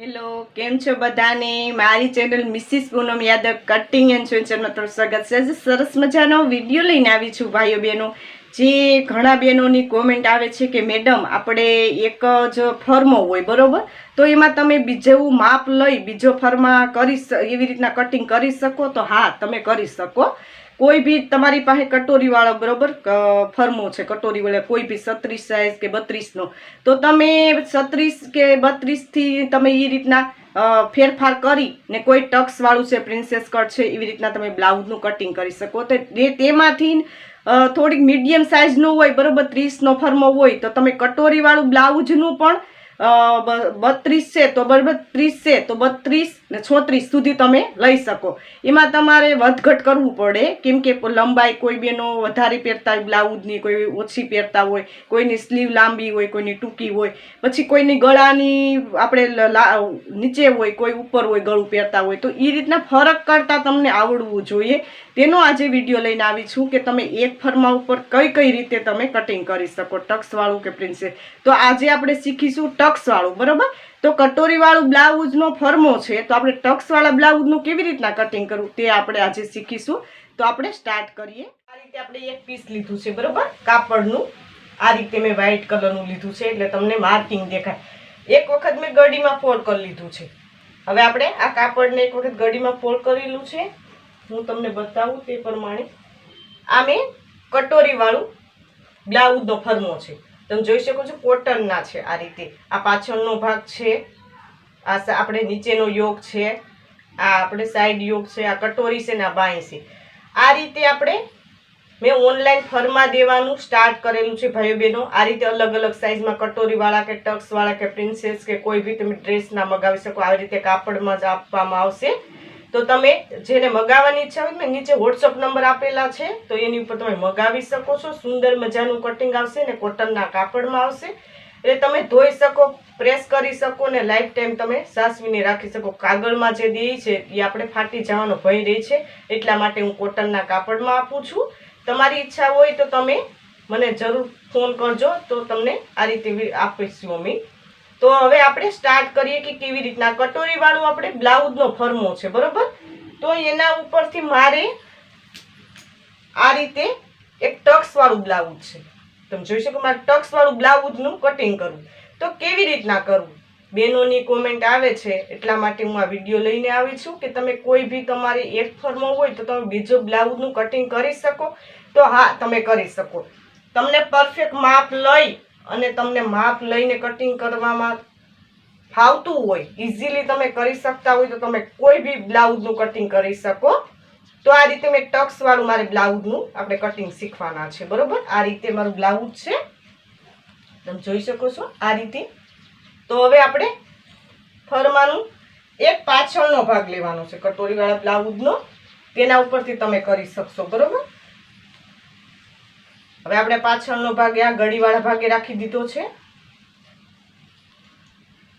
Hello, કેમ છો બધાને? મારી channel Mrs Poonam Yadav cutting and સ્વેન્ચરમાં તમારું સ્વાગત છે. આજે સરસ મજાનો વીડિયો લઈને આવી છું ભાઈઓ બહેનો. જે ઘણા બહેનોની કોમેન્ટ આવે છે કે, મેડમ, આપણે એક જ ફર્મો હોય, બરોબર? તો એમાં તમે બીજું માપ લઈ, બીજો ફર્મા કરી એવી રીતના કટિંગ કરી શકો? તો હા, તમે કરી શકો. કોઈ બી તમારી પાસે કટોરીવાળો, બરોબર? ફરમો છે, કટોરી વાળા કોઈ બી છત્રીસ સાઇઝ કે બત્રીસનો. તો તમે છત્રીસ કે બત્રીસથી તમે એ રીતના ફેરફાર કરી ને કોઈ ટક્સ વાળું છે પ્રિન્સેસ કટ છે, એવી રીતના તમે બ્લાઉઝનું કટિંગ કરી શકો. તો તેમાંથી થોડીક મીડિયમ સાઇઝનું હોય, બરોબર, ત્રીસનો ફર્મો હોય, તો તમે કટોરીવાળું બ્લાઉઝનું પણ બત્રીસ છે, તો બરાબર, ત્રીસ છે, તો બત્રીસ ને છોત્રીસ સુધી તમે લઈ શકો. એમાં તમારે વધઘટ કરવું પડે, કેમ કે લંબાઈ કોઈ બેનો વધારે પહેરતા હોય, બ્લાઉઝની કોઈ ઓછી પહેરતા હોય, કોઈની સ્લીવ લાંબી હોય, કોઈની ટૂંકી હોય, પછી કોઈની ગળાની આપણે નીચે હોય, કોઈ ઉપર હોય, ગળું પહેરતા હોય, તો એ રીતના ફરક કરતાં તમને આવડવું જોઈએ. તેનો આજે વીડિયો લઈને આવી છું કે તમે એક ફરમા ઉપર કઈ કઈ રીતે તમે કટિંગ કરી શકો ટક્સવાળું કે પ્રિન્સેસ. તો આજે આપણે શીખીશું ટક્સવાળું, બરોબર? તો કટોરીવાળું બ્લાઉઝનો ફર્મો છે, તો આપણે ટક્સવાળા બ્લાઉઝનું કેવી રીતના કટિંગ કરવું, તે આપણે આજે શીખીશું. તો આપણે સ્ટાર્ટ કરીએ. આ રીતે આપણે એક પીસ લીધું છે, બરોબર? કાપડનું. આ રીતે મેં વ્હાઈટ કલરનું લીધું છે, એટલે તમને માર્કિંગ દેખાય. એક વખત મેં ગળીમાં ફોલ્ડ કરી લીધું છે. હવે આપણે આ કાપડને એક વખત ગળીમાં ફોલ્ડ કરેલું છે. હું તમને બતાવું તે પ્રમાણે. આ મેં કટોરીવાળું બ્લાઉઝનો ફર્મો છે. તમે જોઈ શકો છો કોટનના છે આ રીતે. આ પાછળનો ભાગ છે. આ આપણે નીચેનો યોગ છે. આ આપણે સાઈડ યોગ છે. આ કટોરી છે ને આ બાંય છે. આ રીતે આપણે મેં ઓનલાઈન ફરમા દેવાનું સ્ટાર્ટ કરેલું છે ભાઈઓ બહેનો. આ રીતે અલગ અલગ સાઇઝમાં કટોરીવાળા કે ટક્સવાળા કે પ્રિન્સેસ કે કોઈ બી તમે ડ્રેસના મગાવી શકો. આવી રીતે કાપડમાં જ આપવામાં આવશે. તો તમે જેને મગાવવાની ઈચ્છા હોય ને નીચે વોટ્સઅપ નંબર આપેલા છે, તો એની ઉપર તમે મગાવી શકો છો. સુંદર મજાનું કટિંગ આવશે ને કોટનના કાપડમાં આવશે. એટલે તમે ધોઈ શકો પ્રેસ કરી શકો ને લાઈફ ટાઈમ તમે સાસવીને રાખી શકો. કાગળમાં જે દે છે, એ આપણે ફાટી જવાનો ભય રહે છે. એટલા માટે હું કોટનના કાપડમાં આપું છું. તમારી ઈચ્છા હોય તો તમે મને જરૂર ફોન કરજો, તો તમને આ રીતે આપીશું અમે તો હવે આપણે સ્ટાર્ટ કરીએ કે કેવી રીતના કટોરી વાળું આપણે બ્લાઉઝનો ફર્મો છે, બરોબર? તો એના ઉપરથી મારે આ રીતે એક ટક્સ વાળું બ્લાઉઝ છે. તમે જોઈ શકો મારે ટક્સ વાળું બ્લાઉઝનું કટિંગ કરવું. તો કેવી રીતના કરવું? બેનોની કોમેન્ટ આવે છે, એટલા માટે હું આ વીડિયો લઈને આવી છું કે તમે કોઈ બી તમારે એક ફર્મો હોય તો તમે બીજો બ્લાઉઝનું કટિંગ કરી શકો. તો હા, તમે કરી શકો. તમને પરફેક્ટ માપ લઈ અને તમને માપ લઈને કટિંગ કરવામાં ફાવતું હોય ઇઝીલી તમે કરી શકતા હોય તો તમે કોઈ બી બ્લાઉઝનું કટિંગ કરી શકો. તો આ રીતે મેં ટક્સવાળું મારે બ્લાઉઝનું આપણે કટિંગ શીખવાના છે, બરાબર? આ રીતે મારું બ્લાઉઝ છે. તમે જોઈ શકો છો આ રીતે. તો હવે આપણે ફરમાનું એક પાછળનો ભાગ લેવાનો છે, કટોરીવાળા બ્લાઉઝનો તેના ઉપરથી તમે કરી શકશો, બરોબર? હવે આપણે પાછળનો ભાગ આ ગળીવાળા ભાગે રાખી દીધો છે.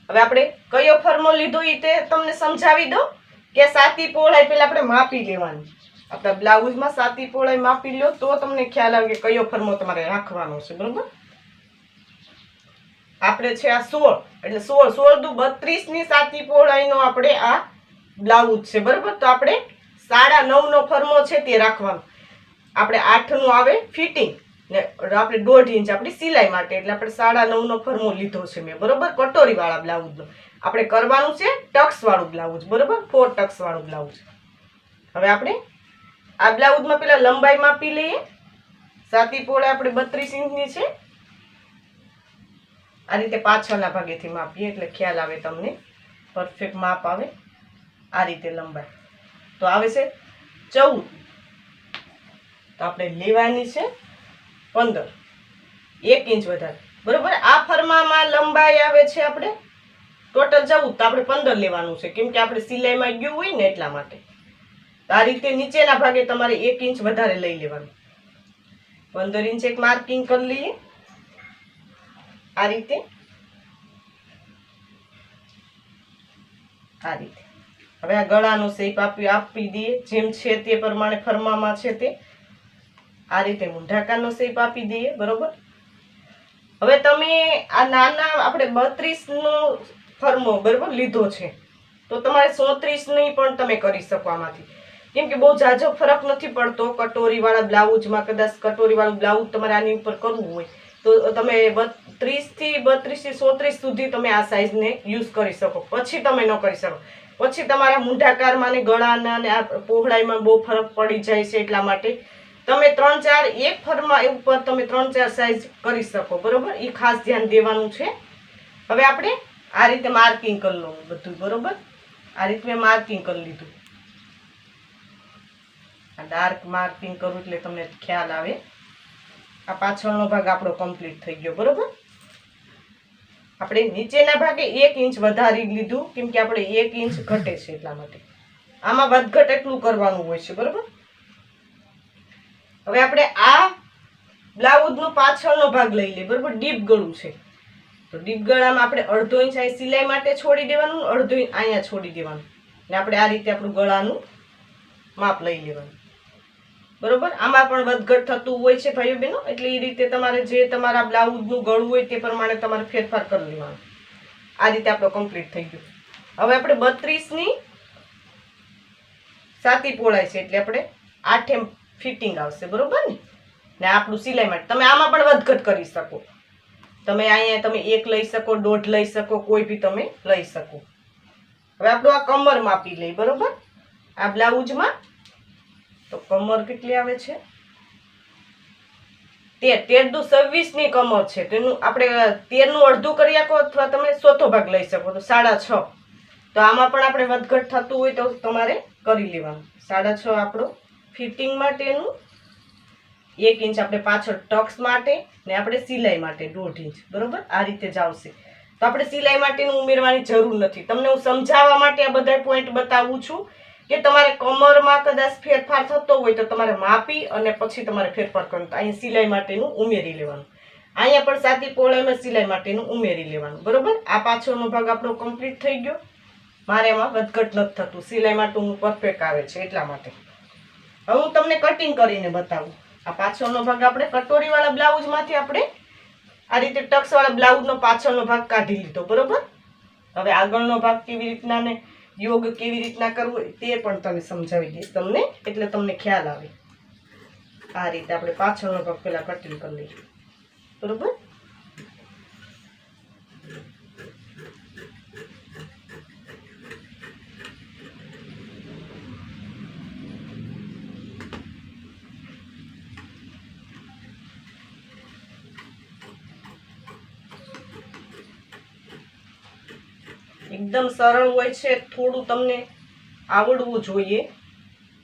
હવે આપણે કયો ફર્મો લીધો એ તે તમને સમજાવી દો કે સાતી પહોળાઈ પેલા આપણે માપી લેવાની. આપણા બ્લાઉઝમાં સાતી પહોળાઈ માપી લો તો તમને ખ્યાલ આવે કે કયો ફર્મો તમારે રાખવાનો છે, બરોબર? આપણે છે આ સોળ, એટલે સોળ સોળ દુ બત્રીસની સાતી પહોળાઈનો આપણે આ બ્લાઉઝ છે, બરોબર? તો આપણે સાડા નવનો ફર્મો છે તે રાખવાનો. આપણે આઠનું આવે ફિટિંગ. ને આપણે દોઢ ઇંચ આપણી સિલાઈ માટે, એટલે આપણે સાડા નવનો ફરમો લીધો છે મેં, બરોબર? કટોરીવાળા બ્લાઉઝનો. આપણે કરવાનું છે ટક્સવાળું બ્લાઉઝ, બરોબર? ફોર ટક્સવાળું બ્લાઉઝ. હવે આપણે આ બ્લાઉઝમાં પેલા લંબાઈ માપી લઈએ. સાતી પોળે આપણે બત્રીસ ઇંચની છે. આ રીતે પાછળના ભાગેથી માપીએ, એટલે ખ્યાલ આવે તમને. પરફેક્ટ માપ આવે આ રીતે લંબાઈ. તો આવે છે ચૌદ. તો આપણે લેવાની છે પંદર. એક ઇંચ વધારે. બરોબર? આ ફરમામાં લંબાઈ આવે છે આપણે? ટોટલ જવું તો આપણે પંદર લેવાનું છે. કેમ કે આપણે સિલાઈમાં ગયું હોય ને એટલા માટે. આ રીતે નીચેના ભાગે તમારે એક ઇંચ વધારે લઈ લેવાનું. પંદર ઇંચ એક માર્કિંગ કરી લઈએ. આ રીતે. આ રીતે. હવે આ ગળાનો શેપ આપી આપી દઈએ. જેમ છે તે પ્રમાણે ફરમામાં છે તે. આ રીતે મૂંઢાકારનો શેપ આપી દઈએ, બરોબર? હવે તમે આ નાના આપણે બત્રીસનો ફર્મો બરાબર, લીધો છે, તો તમારે સોત્રીસની પણ તમે કરી શકો આમાંથી. કેમ કે બહુ ઝાઝો ફરક નથી પડતો, કટોરીવાળા બ્લાઉઝમાં કદાચ કટોરીવાળું બ્લાઉઝ તમારે આની ઉપર કરવું હોય, તો તમે ત્રીસથી બત્રીસથી સોત્રીસ સુધી તમે આ સાઇઝને યુઝ કરી શકો. પછી તમે ન કરી શકો. પછી તમારા મૂંઢાકારમાં ને ગળાના ને આ પહોળાઈમાં બહુ ફરક પડી જાય છે એટલા માટે તમે ત્રણ ચાર એક ફરમાં ઉપર તમે ત્રણ ચાર સાઇઝ કરી શકો, બરોબર? એ ખાસ ધ્યાન દેવાનું છે. હવે આપણે આ રીતે માર્કિંગ કરી લઉં બધું, બરોબર? આ રીતે મેં માર્કિંગ કરી લીધું. આ ડાર્ક માર્કિંગ કરું એટલે તમને ખ્યાલ આવે. આ પાછળનો ભાગ આપણો કમ્પ્લીટ થઈ ગયો, બરોબર? આપણે નીચેના ભાગે એક ઇંચ વધારી લીધું, કેમ કે આપણે એક ઇંચ ઘટે છે એટલા માટે. આમાં વધઘટ એટલું કરવાનું હોય છે, બરોબર? હવે આપણે આ બ્લાઉઝનો પાછળનો ભાગ લઈ લઈએ. બરાબર? ડીપ ગળું છે. તો ડીપ ગળામાં આપણે અડધો ઇંચ અહીં સિલાઈ માટે છોડી દેવાનું, અડધો ઇંચ અહીંયા છોડી દેવાનું. ને આપણે આ રીતે આપણું ગળાનું માપ લઈ લેવાનું. બરોબર? આમાં પણ વધઘટ થતું હોય છે ભાઈઓ બહેનો. એટલે એ રીતે તમારે જે તમારા બ્લાઉઝનું ગળું હોય તે પ્રમાણે તમારે ફેરફાર કરી લેવાનો. આ રીતે આપણો કમ્પ્લીટ થઈ ગયું. હવે આપણે બત્રીસની સાતી પોળાય છે. એટલે આપણે આઠેમ ફિટિંગ આવશે, બરોબર ને? ને આપણું સિલાઈ માટે તમે આમાં પણ વધઘટ કરી શકો. તમે અહીંયા તમે એક લઈ શકો, દોઢ લઈ શકો, કોઈ બી તમે લઈ શકો. હવે આપણું આ કમર માપી લઈ બરોબર? આ બ્લાઉઝમાં, તો કમર કેટલી આવે છે? તેર તેર દુ ની કમર છે તેનું આપણે તેરનું અડધું કરી આપો અથવા તમે ચોથો ભાગ લઈ શકો, તો સાડા છ. તો આમાં પણ આપણે વધઘટ થતું હોય તો તમારે કરી લેવાનું. સાડા છ આપણો ફિટિંગ માટેનું એક ઇંચ આપણે પાછળ ટક્સ માટે ને આપણે સિલાઈ માટે દોઢ ઇંચ, બરોબર? આ રીતે જ આવશે. તો આપણે સિલાઈ માટેનું ઉમેરવાની જરૂર નથી. તમને હું સમજાવવા માટે આ બધા પોઈન્ટ બતાવું છું કે તમારે કમરમાં કદાચ ફેરફાર થતો હોય તો તમારે માપી અને પછી તમારે ફેરફાર કરવાનો. તો અહીંયા સિલાઈ માટેનું ઉમેરી લેવાનું. અહીંયા પણ સાતી પહોળાઈમાં સિલાઈ માટેનું ઉમેરી લેવાનું. બરોબર? આ પાછળનો ભાગ આપણો કમ્પ્લીટ થઈ ગયો. મારે એમાં વધઘટ નથી થતું. સિલાઈ માટે હું પરફેક્ટ આવે છે એટલા માટે. હવે હું તમને કટિંગ કરીને બતાવું. આ પાછળનો ભાગ આપણે કટોરીવાળા બ્લાઉઝમાંથી આપણે આ રીતે ટક્સવાળા બ્લાઉઝનો પાછળનો ભાગ કાઢી લીધો, બરોબર? હવે આગળનો ભાગ કેવી રીતના ને યોગ કેવી રીતના કરવો તે પણ તમે સમજાવી દઈશ તમને, એટલે તમને ખ્યાલ આવે. આ રીતે આપણે પાછળનો ભાગ પહેલાં કટિંગ કરી લઈએ. બરોબર? એકદમ સરળ હોય છે, થોડું તમને આવડવું જોઈએ.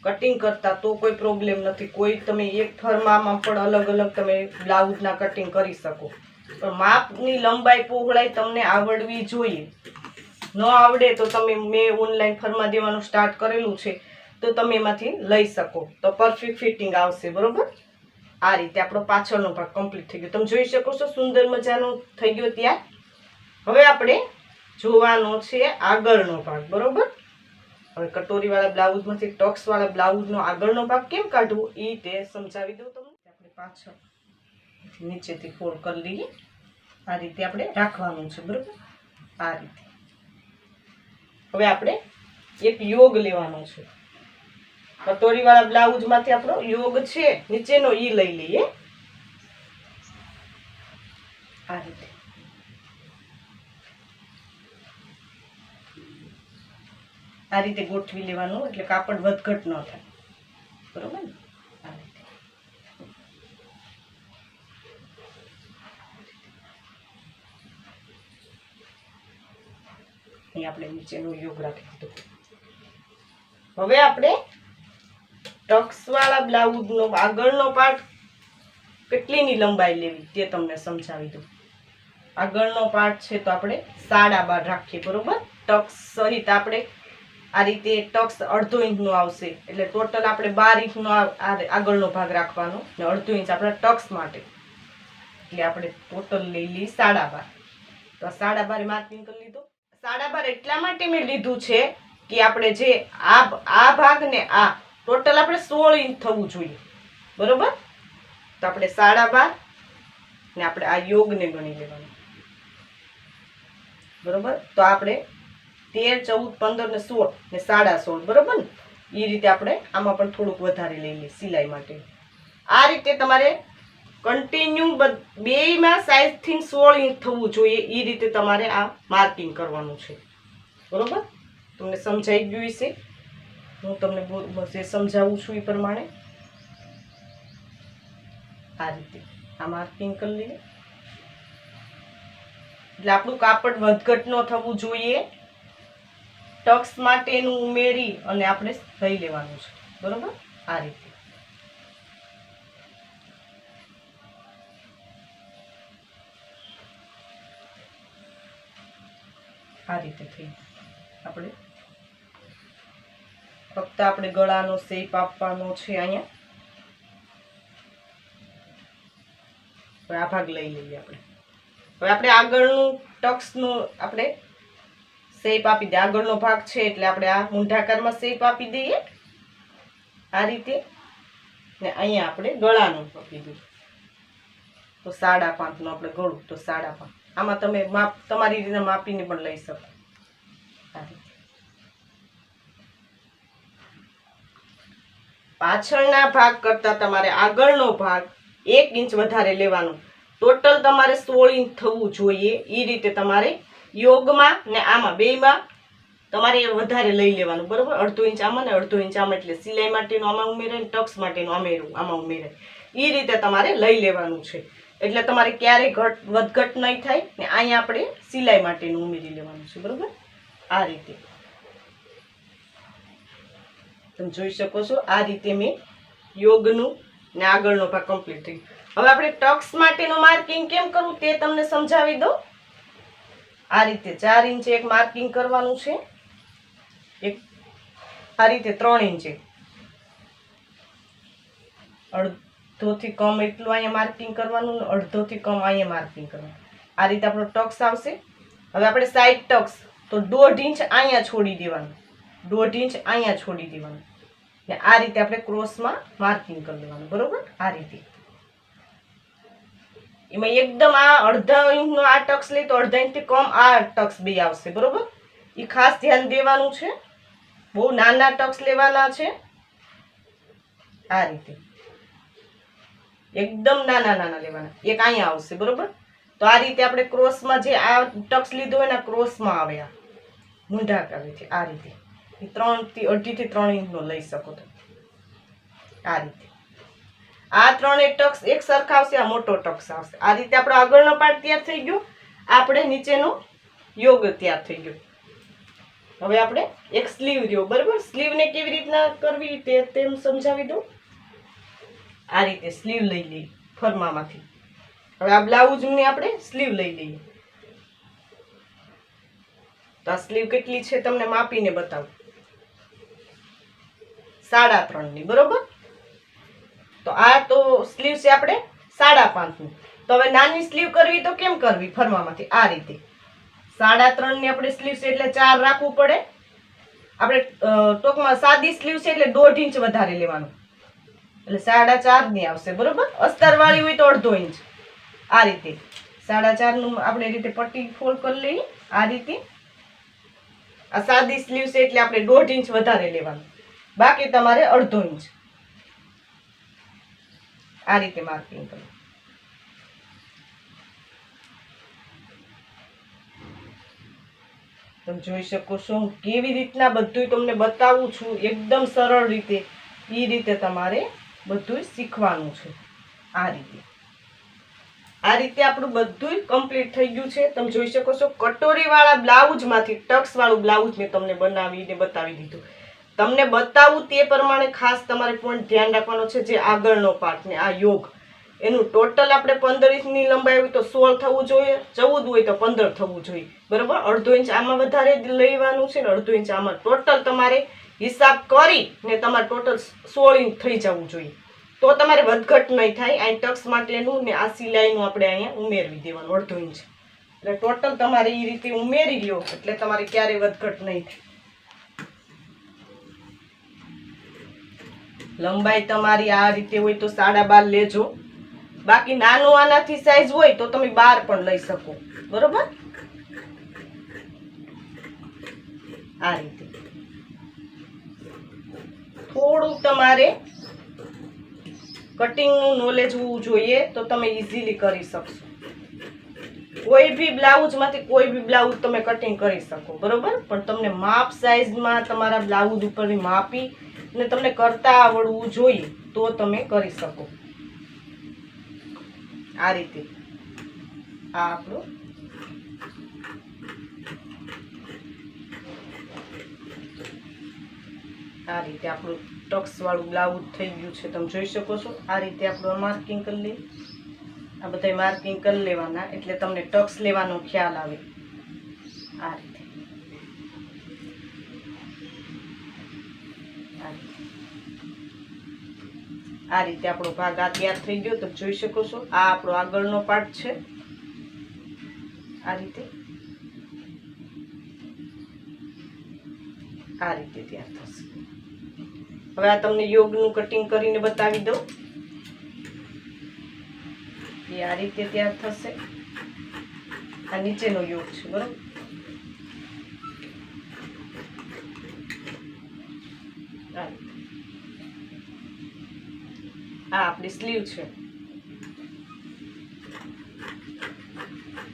કટિંગ કરતા તો કોઈ પ્રોબ્લેમ નથી. કોઈ તમે એક ફરમામાં પણ અલગ અલગ તમે બ્લાઉઝના કટિંગ કરી શકો. પણ માપની લંબાઈ પહોળાઈ તમને આવડવી જોઈએ. ન આવડે તો તમે, મેં ઓનલાઈન ફરમા દેવાનું સ્ટાર્ટ કરેલું છે, તો તમે એમાંથી લઈ શકો. તો પરફેક્ટ ફિટિંગ આવશે, બરોબર? આ રીતે આપણો પાછળનો ભાગ કમ્પ્લીટ થઈ ગયો. તમે જોઈ શકો છો, સુંદર મજાનો થઈ ગયો ત્યાં. હવે આપણે જોવાનો છે આગળનો ભાગ, બરોબર? હવે કટોરીવાળા બ્લાઉઝમાંથી ટક્સવાળા બ્લાઉઝનો આગળનો ભાગ કેમ કાઢવો એ તે સમજાવી દઉં તમને. આપણે પાછળ નીચેથી ફોલ્ડ કરી લઈએ. આ રીતે આપણે રાખવાનું છે, બરોબર? આ રીતે. હવે આપણે એક યોગ લેવાનો છે. કટોરીવાળા બ્લાઉઝમાંથી આપણો યોગ છે, નીચેનો એ લઈ લઈએ આ રીતે આ રીતે ગોઠવી લેવાનું એટલે કાપડ વધઘટ ન થાય. બરોબર ને? અહીં આપણે નીચેનો યોગ રાખી દીધો. હવે આપણે ટક્સવાળા બ્લાઉઝનો આગળનો પાર્ટ કેટલીની લંબાઈ લેવી તે તમને સમજાવી દઉં. આગળનો પાર્ટ છે તો આપણે સાડા બાર રાખીએ, બરોબર? ટક્સ સહિત આપણે આ રીતે ટક્સ અડધો ઇંચનો આવશે. એટલે ટોટલ આપણે બાર ઇંચનો આગળનો ભાગ રાખવાનો ને અડધો ઇંચ આપણા ટક્સ માટે. એટલે આપણે ટોટલ લઈ લઈએ સાડા બાર તો સાડા બાર માર્કિંગ કરી લીધું. સાડા બાર એટલા માટે મેં લીધું છે કે આપણે જે આ આ ભાગ ને આ ટોટલ આપણે સોળ ઇંચ થવું જોઈએ. બરોબર? તો આપણે સાડા બાર ને આપણે આ યોગને ગણી લેવાનું. બરોબર? તો આપણે તેર, ચૌદ, પંદર ને સોળ ને સાડા સોળ, બરોબર ને? એ રીતે આપણે આમાં પણ થોડુંક વધારે લઈ લઈએ સિલાઈ માટે. આ રીતે તમારે કન્ટિન્યુ બેયમાં સાઈઝથી સોળ ઇંચ થવું જોઈએ. એ રીતે તમારે આ માર્કિંગ કરવાનું છે. બરોબર? તમને સમજાઈ ગયું છે હું તમને જે સમજાવું છું એ પ્રમાણે. આ રીતે આ માર્કિંગ કરી લઈએ એટલે આપણું કાપડ વધઘટ ન થવું જોઈએ. ટક્સ માટેનું ઉમેરી અને આપણે લઈ લેવાનું છે. બરોબર? આ રીતે. આ રીતે થઈ આપણે ફક્ત આપણે ગળાનો શેપ આપવાનો છે અહીંયા. આ ભાગ લઈ લઈએ આપણે. હવે આપણે આગળનું ટક્સનું આપણે શેપ આપી દે. આગળનો ભાગ છે એટલે આપણે આ મૂંઢાકારમાં શેપ આપી દઈએ. આ રીતે. ને અહીંયા આપણે ગળાનું આપી દઈએ તો સાડા પાંચનું આપણે ગળું, તો સાડા પાંચ. આમાં તમે માપ, તમારી રીતે માપીને પણ લઈ શકો. પાછળના ભાગ કરતાં તમારે આગળનો ભાગ એક ઇંચ વધારે લેવાનો. ટોટલ તમારે સોળ ઇંચ થવું જોઈએ. એ રીતે તમારે યોગમાં ને આમાં બેમાં તમારે વધારે લઈ લેવાનું, બરોબર? અડધો ઇંચ આમાં ને અડધો ઇંચ આમાં, એટલે સિલાઈ માટેનું આમાં ઉમેરાય ને ટક્સ માટેનું આમેરું, આમાં ઉમેરાય. એ રીતે તમારે લઈ લેવાનું છે. એટલે તમારે ક્યારેય ઘટ, વધઘટ નહીં થાય ને અહીંયા આપણે સિલાઈ માટેનું ઉમેરી લેવાનું છે, બરોબર? આ રીતે. તમે જોઈ શકો છો, આ રીતે મેં યોગનું ને આગળનો ભાગ કમ્પ્લીટ થઈ હવે આપણે ટક્સ માટેનું માર્કિંગ કેમ કરવું તે તમને સમજાવી દઉં. આ રીતે ચાર ઇંચે એક માર્કિંગ કરવાનું છે. એક આ રીતે ત્રણ ઇંચે. અડધોથી કમ એટલું અહીંયા માર્કિંગ કરવાનું, અડધોથી કમ અહીંયા માર્કિંગ કરવાનું. આ રીતે આપણો ટક્સ આવશે. હવે આપણે સાઈડ ટક્સ, તો દોઢ ઇંચ અહીંયા છોડી દેવાનું. દોઢ ઇંચ અહીંયા છોડી દેવાનું. ને આ રીતે આપણે ક્રોસમાં માર્કિંગ કરી દેવાનું. બરોબર? આ રીતે. એમાં એકદમ આ અડધા ઇંચનો આ ટક્સ લઈ તો અડધા ઇંચથી કમ આ ટક્સ બે આવશે, બરોબર? એ ખાસ ધ્યાન દેવાનું છે. બહુ નાના ટક્સ લેવાના છે. આ રીતે. એકદમ નાના નાના લેવાના. એક અહીંયા આવશે, બરાબર? તો આ રીતે આપણે ક્રોસમાં જે આ ટક્સ લીધો હોય ને ક્રોસમાં આવે આ. મૂંઢા આવે છે, આ રીતે. ત્રણથી અઢીથી ત્રણ ઇંચનો લઈ શકો તો આ રીતે. આ ત્રણેય ટક્સ એક સરખા આવશે, આ મોટો ટક્સ આવશે. આ રીતે આપણો આગળનો પાર્ટ તૈયાર થઈ ગયો. આપણે નીચેનો યોગ તૈયાર થઈ ગયો. હવે આપણે એક સ્લીવ રહ્યો. બરાબર? સ્લીવને કેવી રીતના કરવી તે તેમ સમજાવી દઉં. આ રીતે સ્લીવ લઈ લઈએ ફરમામાંથી. હવે આ બ્લાઉઝની આપણે સ્લીવ લઈ લઈએ. તો આ સ્લીવ કેટલી છે? તમને માપીને બતાવું. સાડા ત્રણની બરોબર? તો આ તો સ્લીવ છે આપણે સાડા પાંચનું. તો હવે નાની સ્લીવ કરવી તો કેમ કરવી ફરવામાંથી? આ રીતે. સાડા ત્રણની આપણે સ્લીવ છે એટલે ચાર રાખવું પડે. આપણે ટૂંકમાં સાદી સ્લીવ છે એટલે દોઢ ઇંચ વધારે લેવાનું. એટલે સાડા ચારની આવશે, બરોબર? અસ્તરવાળી હોય તો અડધો ઇંચ. આ રીતે. સાડા ચારનું આપણે રીતે પટ્ટી ફોલ્ડ કરી લઈએ. આ રીતે. આ સાદી સ્લીવ છે એટલે આપણે દોઢ ઇંચ વધારે લેવાનું. બાકી તમારે અડધો ઇંચ. આ રીતે માર્કિંગ કરો. તમે જોઈ શકો છો હું કેવી રીતના બધું તમને બતાવું છું, એકદમ સરળ રીતે. એ રીતે તમારે બધું શીખવાનું છે આ રીતે. આ રીતે આપણું બધું કમ્પ્લીટ થઈ ગયું છે. તમે જોઈ શકો છો કટોરીવાળા બ્લાઉઝમાંથી ટક્સવાળું બ્લાઉઝ મેં તમને બનાવીને બતાવી દીધું. તમને બતાવું તે પ્રમાણે ખાસ તમારે પોઈન્ટ ધ્યાન રાખવાનો છે જે આગળનો પાર્ટ ને, આ યોગ. એનું ટોટલ આપણે પંદર ઇંચની લંબાઈ હોય તો સોળ થવું જોઈએ, ચૌદ હોય તો પંદર થવું જોઈએ. બરાબર? અડધો ઇંચ આમાં વધારે લેવાનું છે ને અડધો ઇંચ આમાં ટોટલ તમારે હિસાબ કરી ને તમારે ટોટલ સોળ ઇંચ થઈ જવું જોઈએ. તો તમારે વધઘટ નહીં થાય. આ ટક્સ માટેનું ને આ સિલાઈનું આપણે અહીંયા ઉમેરવી દેવાનું, અડધો ઇંચ. એટલે ટોટલ તમારે એ રીતે ઉમેરી લ્યો, એટલે તમારે ક્યારેય વધઘટ નહીં થાય. લંબાઈ તમારી આ રીતે હોય તો સાડા બાર લેજો. બાકી નાનું આનાથી સાઈઝ હોય તો તમે બાર પણ લઈ શકો. બરોબર? આ રીતે. થોડુંક તમારે કટિંગનું નોલેજ હોવું જોઈએ તો તમે ઇઝીલી કરી શકશો. કોઈ બી બ્લાઉઝમાંથી કોઈ બી બ્લાઉઝ તમે કટિંગ કરી શકો. બરોબર? પણ તમને માપ સાઈઝમાં તમારા બ્લાઉઝ ઉપરની માપી અને તમને કરતા આવડવું જોઈએ, તો તમે કરી શકો. આ રીતે. આ આપણું. આ રીતે આપણું ટક્સવાળું બ્લાઉઝ થઈ ગયું છે, તમે જોઈ શકો છો. આ રીતે આપણું માર્કિંગ કરી લઈએ. આ બધા માર્કિંગ કરી લેવાના, એટલે તમને ટક્સ લેવાનો ખ્યાલ આવે. આ રીતે. આ રીતે આપણો ભાગ આ તૈયાર થઈ ગયો, તમે જોઈ શકો છો. આ આપણો આગળનો પાર્ટ છે. આ રીતે. આ રીતે તૈયાર થશે. હવે આ તમને યોગનું કટિંગ કરીને બતાવી દઉં. એ આ રીતે તૈયાર થશે. આ નીચેનો યોગ છે, બરોબર? આ આપણી સ્લીવ છે.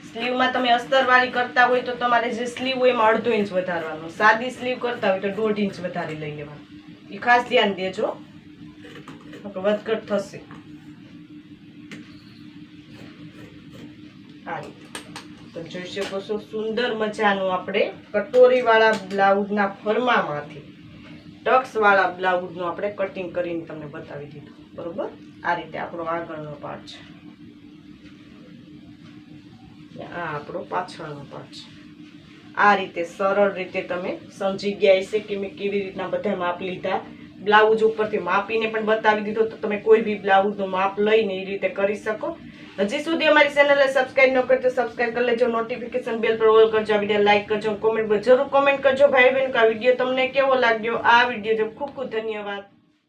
સ્લીવમાં તમે અસ્તરવાળી કરતા હોય તો તમારે જે સ્લીવ હોય એમાં અડધો ઇંચ વધારવાનો. સાદી સ્લીવ કરતા હોય તો દોઢ ઇંચ વધારી લઈ લેવાનું. એ ખાસ ધ્યાન દેજો. વધઘટ થશે. આ. તમે જોઈ શકો છો, સુંદર મજાનું આપણે કટોરીવાળા બ્લાઉઝના ફરમામાંથી ટક્સવાળા બ્લાઉઝનું આપણે કટિંગ કરીને તમને બતાવી દીધું. બરોબર? આ રીતે આપણો આગળનો પાર્ટ છે. આ આપણો પાછળનો પાર્ટ છે. આ રીતે સરળ રીતે તમે સમજી ગયા હશે કે મેં કેવી રીતના બધા માપ લીધા. બ્લાઉઝ ઉપરથી માપીને પણ બતાવી દીધો તો તમે કોઈ બી બ્લાઉઝનું માપ લઈને એ રીતે કરી શકો. હજી સુધી અમારી ચેનલને સબસ્ક્રાઇબ ન કરી તો સબસ્ક્રાઇબ કરી લેજો. નોટિફિકેશન બેલ પર ઓલ કરજો. આ વીડિયો લાઈક કરજો કોમેન્ટ જરૂર કોમેન્ટ કરજો. ભાઈ બહેન આ વીડિયો તમને કેવો લાગ્યો? આ વીડિયો ખૂબ ખૂબ ધન્યવાદ.